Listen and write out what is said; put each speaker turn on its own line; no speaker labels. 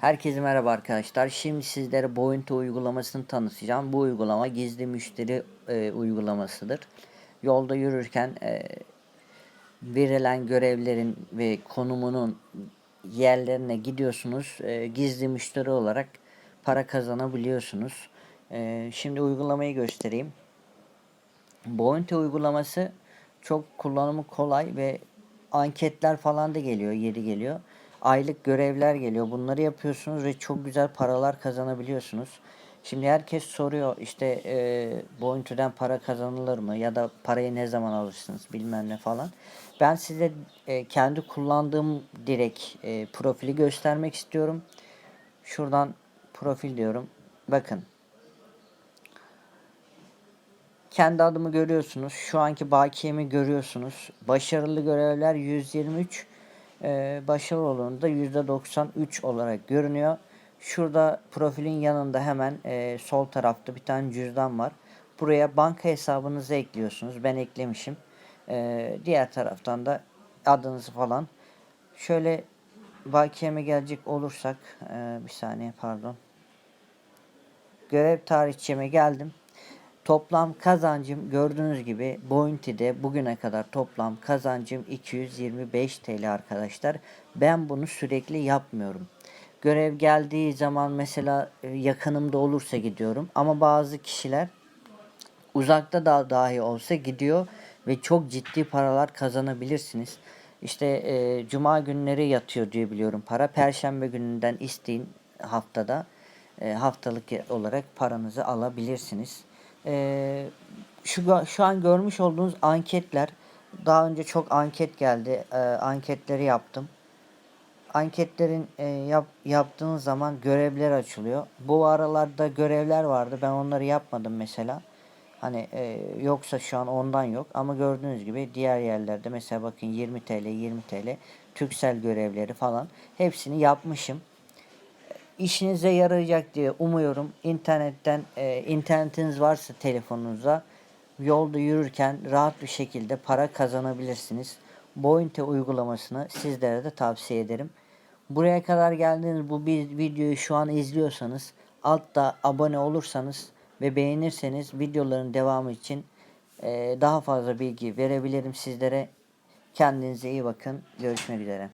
Herkese merhaba arkadaşlar. Şimdi sizlere Bounty uygulamasını tanıtacağım. Bu uygulama gizli müşteri e, uygulamasıdır. Yolda yürürken e, verilen görevlerin ve konumunun yerlerine gidiyorsunuz. E, gizli müşteri olarak para kazanabiliyorsunuz. E, şimdi uygulamayı göstereyim. Bounty uygulaması çok kullanımı kolay ve anketler falan da geliyor, yeri geliyor. Aylık görevler geliyor. Bunları yapıyorsunuz ve çok güzel paralar kazanabiliyorsunuz. Şimdi herkes soruyor işte e, Bounty'den para kazanılır mı ya da parayı ne zaman alırsınız bilmem ne falan. Ben size e, kendi kullandığım direkt e, profili göstermek istiyorum. Şuradan profil diyorum. Bakın kendi adımı görüyorsunuz. Şu anki bakiyemi görüyorsunuz. Başarılı görevler 123. E, başarılı olanı da %93 olarak görünüyor. Şurada profilin yanında hemen e, sol tarafta bir tane cüzdan var. Buraya banka hesabınızı ekliyorsunuz. Ben eklemişim. E, diğer taraftan da adınızı falan. Şöyle bakiyeme gelecek olursak e, bir saniye pardon. Görev tarihçeme geldim. Toplam kazancım gördüğünüz gibi Bounty'de bugüne kadar toplam kazancım 225 TL arkadaşlar. Ben bunu sürekli yapmıyorum. Görev geldiği zaman mesela e, yakınımda olursa gidiyorum ama bazı kişiler uzakta da dahi olsa gidiyor ve çok ciddi paralar kazanabilirsiniz. İşte e, cuma günleri yatıyor diye biliyorum para. Perşembe gününden isteyin haftada e, haftalık olarak paranızı alabilirsiniz. E, şu şu an görmüş olduğunuz anketler daha önce çok anket geldi. E, anketleri yaptım. Anketlerin e, yap, yaptığınız zaman görevler açılıyor. Bu aralarda görevler vardı. Ben onları yapmadım mesela. Hani e, yoksa şu an ondan yok. Ama gördüğünüz gibi diğer yerlerde mesela bakın 20 TL, 20 TL Türksel görevleri falan hepsini yapmışım işinize yarayacak diye umuyorum. İnternetten e, internetiniz varsa telefonunuzda yolda yürürken rahat bir şekilde para kazanabilirsiniz. Bounty uygulamasını sizlere de tavsiye ederim. Buraya kadar geldiğiniz bu bir videoyu şu an izliyorsanız altta abone olursanız ve beğenirseniz videoların devamı için e, daha fazla bilgi verebilirim sizlere. Kendinize iyi bakın. Görüşmek üzere.